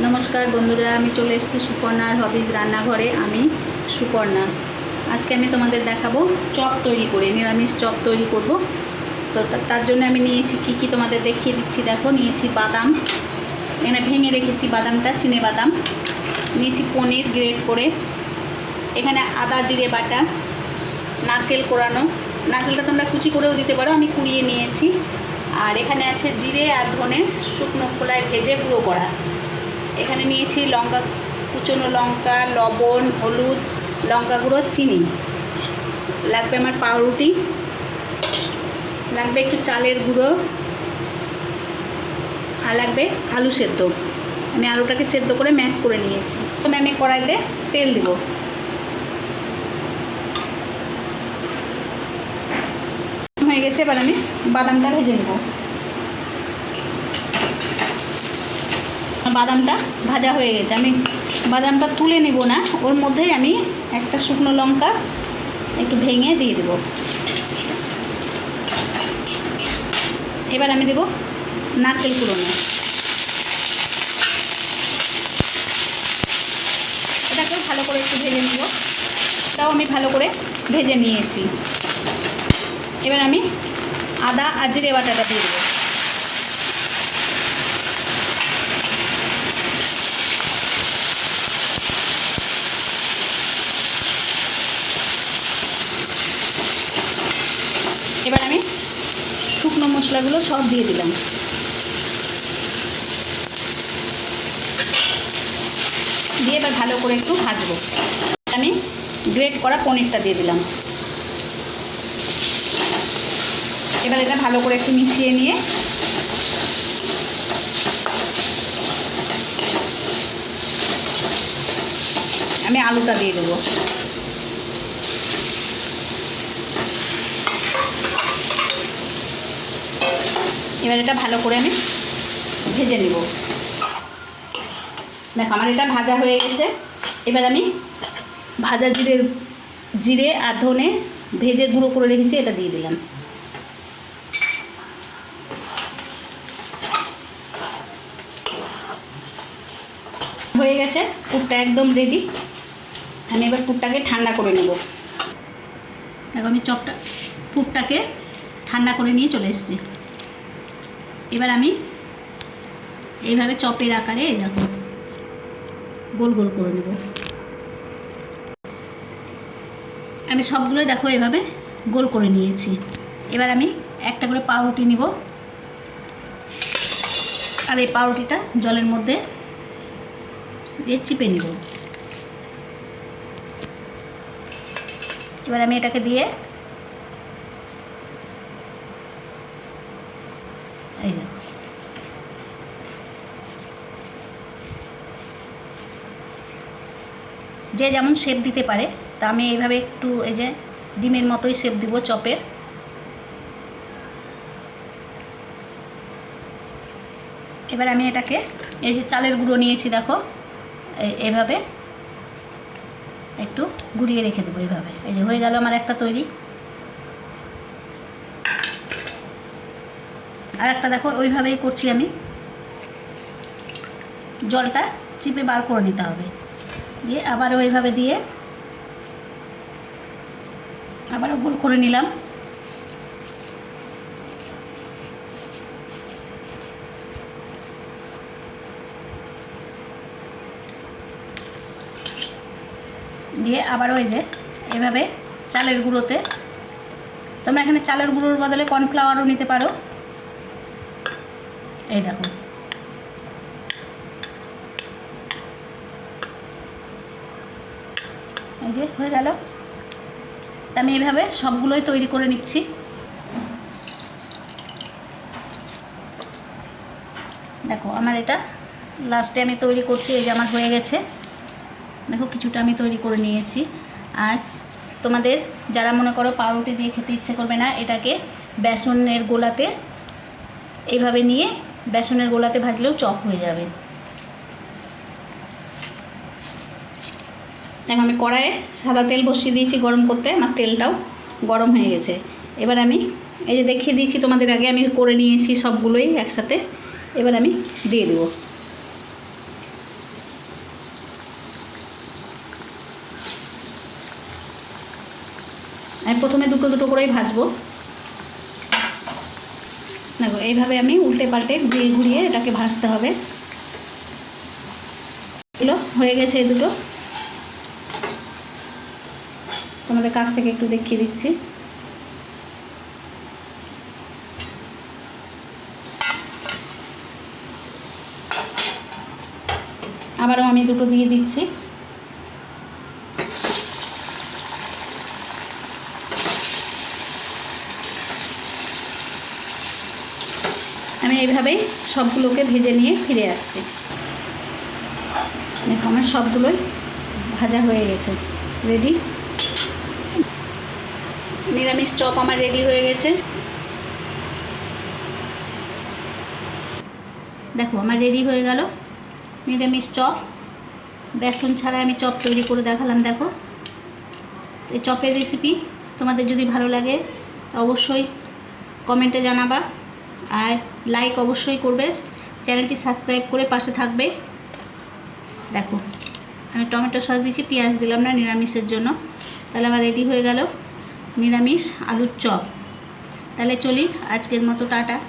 নমস্কার বন্ধুরা, আমি চলে এসেছি সুপর্ণার হবিজ রান্নাঘরে, আমি সুপর্ণা। আজকে আমি তোমাদের দেখাবো চপ তৈরি করে, নিরামিষ চপ তৈরি করব। তো তার জন্য আমি নিয়েছি কি কি তোমাদের দেখিয়ে দিচ্ছি, দেখো, নিয়েছি বাদাম এখানে ভেঙে রেখেছি বাদামটা, চিনে বাদাম। নিয়েছি পনির গ্রেট করে, এখানে আদা, জিরে বাটা, নারকেল কোরানো। নারকেলটা তোমরা কুচি করেও দিতে পারো, আমি কুড়িয়ে নিয়েছি। আর এখানে আছে জিরে আর ধনে শুকনো খোলায় ভেজে গুঁড়ো করা। এখানে নিয়েছি লঙ্কা, কুচনো লঙ্কা, লবণ, হলুদ, লঙ্কা গুঁড়ো, চিনি। লাগবে আমার পাউরুটি। লাগবে একটু চালের গুঁড়ো। আর লাগবে আলু সেদ্ধ। আমি আলুটাকে সেদ্ধ করে ম্যাশ করে নিয়েছি। প্রথমে আমি কড়াইতে তেল দেবো। হয়ে গেছে, এবার আমি বাদামটা ভেজে নেব। বাদামটা ভাজা হয়ে গেছে। আমি বাদামটা তুলে নেব না, ওর মধ্যেই আমি একটা শুকনো লঙ্কা একটু ভেঙে দিয়ে দেব। এবার আমি দেব নারকেল কুড়োনো। এটাকেও ভালো করে একটু ভেজে নেব। এটাও আমি ভালো করে ভেজে নিয়েছি। এবার আমি আদা আর জিরে বাটাটা দিয়ে দেবো এবার আমি শুকনো মশলাগুলো সব দিয়ে দিলাম। দিয়ে এবার ভালো করে একটু ভাজবো। আমি গ্রেট করা পনিরটা দিয়ে দিলাম। এবার এটা ভালো করে একটু মিশিয়ে নিয়ে আমি আলুটা দিয়ে দেবো। এবার এটা ভালো করে আমি ভেজে নেব। দেখো, আমার এটা ভাজা হয়ে গেছে। এবার আমি ভাজা জিরের, জিরে আর ধনে ভেজে গুঁড়ো করে রেখেছি, এটা দিয়ে দিলাম। হয়ে গেছে, পুরটা একদম রেডি আমি এবার পুরটাকে ঠান্ডা করে নেব। দেখো, আমি চপটা, পুরটাকে ঠান্ডা করে নিয়ে চলে এসেছি। এবার আমি এইভাবে চপের আকারে দেখো, গোল গোল করে নেব। আমি সবগুলো দেখো এভাবে গোল করে নিয়েছি। এবার আমি একটা করে পাউরুটি নিব। আর এই পাউরুটিটা জলের মধ্যে দিয়ে চিপে নিব। এবার আমি এটাকে দিয়ে এই দেখো যে যেমন শেপ দিতে পারে, তা আমি এইভাবে একটু এই যে ডিমের মতোই শেপ দিব চপের। এবার আমি এটাকে এই যে চালের গুঁড়ো নিয়েছি দেখো এইভাবে একটু গুঁড়িয়ে রেখে দেবো এইভাবে এই যে হয়ে গেল আমার একটা তৈরি। আর একটা দেখো, ওইভাবেই করছি আমি। জলটা চিপে বার করে নিতে হবে। দিয়ে আবার ওইভাবে দিয়ে আবারও গোল করে নিলাম। দিয়ে আবার ওই যে এভাবে চালের গুঁড়োতে। তোমরা এখানে চালের গুঁড়োর বদলে কর্নফ্লাওয়ারও নিতে পারো। এই দেখো। এই যে, হয়ে গেল। আমি এইভাবে সবগুলোই তৈরি করে নিচ্ছি। দেখো, আমার এটা লাস্টে আমি তৈরি করছি, এই যে আমার হয়ে গেছে। দেখো, কিছুটা আমি তৈরি করে নিয়েছি। আর তোমাদের যারা মনে করো পাউরুটি দিয়ে খেতে ইচ্ছে করবে না, এটাকে বেসনের গোলাতে এইভাবে নিয়ে বেসনের গোলাতে ভাজলেও চপ হয়ে যাবে। এখন আমি কড়াইয়ে সাদা তেল বসিয়ে দিয়েছি গরম করতে, আমার তেলটাও গরম হয়ে গেছে। এবার আমি এই যে দেখিয়ে দিয়েছি তোমাদের আগে, আমি করে নিয়েছি সবগুলোই একসাথে। এবার আমি দিয়ে দেবো। আমি প্রথমে দুটো দুটো করেই ভাজবো। দেখো, এইভাবে আমি উল্টে পাল্টে ঘুরিয়ে ঘুরিয়ে এটাকে ভাজতে হবে। এগুলো হয়ে গেছে এই দুটো। তোমাদের কাছ থেকে একটু দেখিয়ে দিচ্ছি। আবারও আমি দুটো দিয়ে দিচ্ছি। আমি এইভাবেই সবগুলোকে ভেজে নিয়ে ফিরে আসছি। দেখো আমার সবগুলোই ভাজা হয়ে গেছে। রেডি নিরামিষ চপ আমার রেডি হয়ে গেছে। দেখো, আমার রেডি হয়ে গেল নিরামিষ চপ। বেসন ছাড়া আমি চপ তৈরি করে দেখালাম, দেখো। এই চপের রেসিপি তোমাদের যদি ভালো লাগে অবশ্যই কমেন্টে জানাবা। আর লাইক অবশ্যই করবে। চ্যানেলটি সাবস্ক্রাইব করে পাশে থাকবে। দেখো, আমি টমেটো সস দিচ্ছি, পেঁয়াজ দিলাম না নিরামিষের জন্য। তাহলে আমার রেডি হয়ে গেল। নিরামিষ আলুর চপ। তাহলে চলি আজকের মতো টাটা।